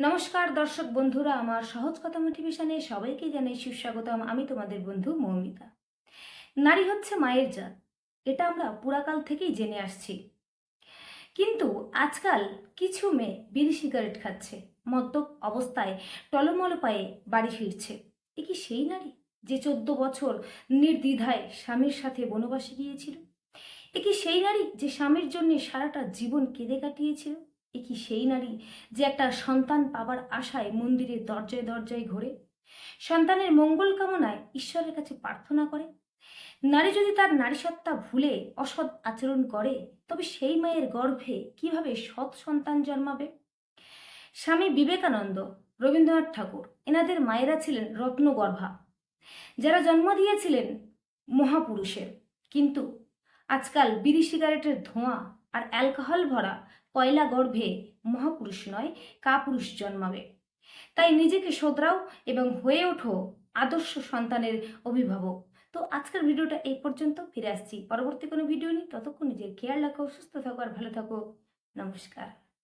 নমস্কার, দর্শক বন্ধুরা, আমার সহজ কথা মোটিভেশনে সবাইকে জানাই সুস্বাগতম। আমি তোমাদের বন্ধু মৌমিতা। নারী হচ্ছে মায়ের জাত। এটা আমরা পুরাকাল থেকেই জেনে আসছি। কিন্তু আজকাল কিছু মেয়ে বিড়ি সিগারেট খাচ্ছে। মদ্যপ অবস্থায় টলমল পায়ে বাড়ি ফিরছে। এ কি সেই নারী যে চোদ্দ বছর নির্দ্বিধায় স্বামীর সাথে বনবাসে গিয়েছিল? এ কি সেই নারী যে স্বামীর জন্য সারাটা জীবন কেঁদে কাটিয়েছিল? এ কি সেই নারী যে একটা সন্তান পাবার আশায় মন্দিরের দরজায় দরজায় ঘোরে? সন্তানের মঙ্গল কামনায় ঈশ্বরের কাছে প্রার্থনা করে? নারী যদি তার নারীসত্তা ভুলে অসৎ আচরণ করে, তবে সেই মায়ের গর্ভে কীভাবে সৎ সন্তান জন্মাবে? স্বামী বিবেকানন্দ, রবীন্দ্রনাথ ঠাকুর, এনাদের মায়েরা ছিলেন রত্নগর্ভা। যারা জন্ম দিয়েছিলেন মহাপুরুষের। কিন্তু আজকাল বিড়ি সিগারেটের ধোঁয়া আর অ্যালকোহল ভরা কয়লা গর্ভে মহাপুরুষ নয়, কাপুরুষ জন্মাবে। তাই নিজেকে শোধরাও এবং হয়ে ওঠো আদর্শ সন্তানের অভিভাবক। তো আজকের ভিডিওটা এই পর্যন্ত, ফিরে আসছি পরবর্তী কোনো ভিডিও নিয়ে। ততক্ষণ নিজের খেয়াল রাখো, সুস্থ থাকো আর ভালো থাকো। নমস্কার।